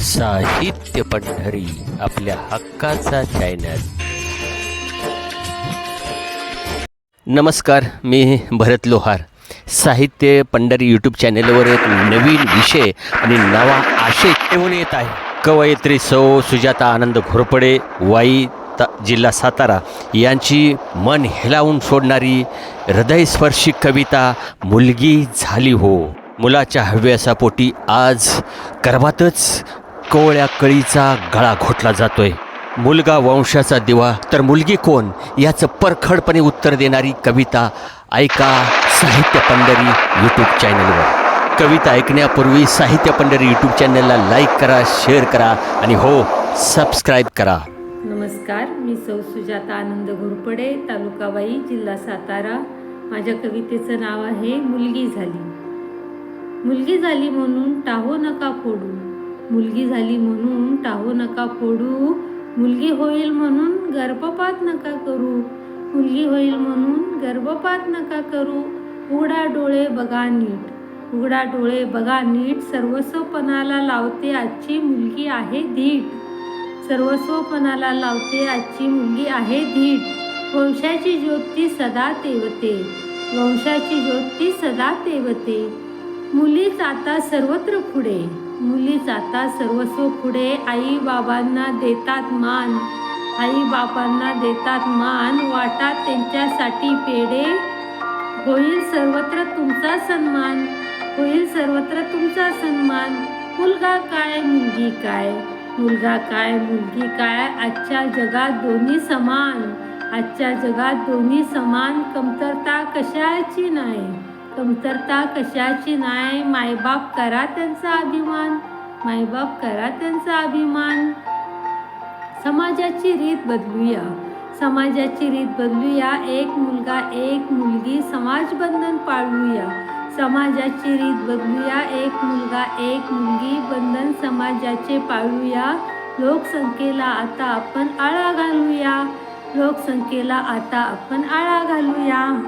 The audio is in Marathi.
साहित्य पंढरी आपल्या हक्काचा चॅनल नमस्कार मी भरत लोहार. साहित्य पंढरी यूट्यूब चॅनेलवर एक नवीन विषय आणि नवा आशय घेऊन येत आहे. कवयित्री सौ सुजाता आनंद घोरपडे वाई ता जिल्हा सातारा यांची मन हेलावून सोडणारी हृदयस्पर्शी कविता मुलगी झाली हो. मुलाच्या हव्यासापोटी आज गर्भातच कोवळ्या कळीचा गळा घोटला जातोय. मुलगा वंशाचा दिवा तर मुलगी कोण? याचं परखडपणे उत्तर देणारी कविता ऐका साहित्य पंढरी यूट्यूब चॅनलवर कविता ऐकण्यापूर्वी साहित्य पंढरी यूट्यूब चॅनलला लाईक करा शेअर करा आणि हो सबस्क्राईब करा. नमस्कार मी सौ सुजाता आनंद घोरपडे तालुकाबाई जिल्हा सातारा. माझ्या कवितेचं नाव आहे मुलगी झाली. मुलगी झाली म्हणून टाहो नका फोडू मुलगी झाली म्हणून टाहू नका फोडू. मुलगी होईल म्हणून गर्भपात नका करू. मुलगी होईल म्हणून गर्भपात नका करू. उघडा डोळे बघा नीट. उघडा डोळे बघा नीट. सर्वस्वपणाला लावते आजची मुलगी आहे धीट. सर्वस्वपणाला लावते आजची मुलगी आहे धीट. वंशाची ज्योती सदा तेवते. वंशाची ज्योती सदा तेवते. मुलीच आता सर्वत्र पुढे. मुली जातात सर्वस्व पुढे. आई बाबांना देतात मान. आई बाबांना देतात मान. वाटात त्यांच्यासाठी पेढे. होईल सर्वत्र तुमचा सन्मान. होईल सर्वत्र तुमचा सन्मान. मुलगा काय मुलगी काय? मुलगा काय मुलगी काय? आजच्या जगात दोन्ही समान. आजच्या जगात दोन्ही समान. कमतरता कशाची नाही? कमतरता कशाची नाही मायबाप करा त्यांचा अभिमान. मायबाप करा त्यांचा अभिमान. समाजाची रीत बदलूया. समाजाची रीत बदलूया. एक मुलगा एक मुलगी समाज बंधन पाळूया. समाजाची रीत बदलूया. एक मुलगा एक मुलगी बंधन समाजाचे पाळूया. लोकसंख्येला आता आपण आळा घालूया. लोकसंख्येला आता आपण आळा घालूया.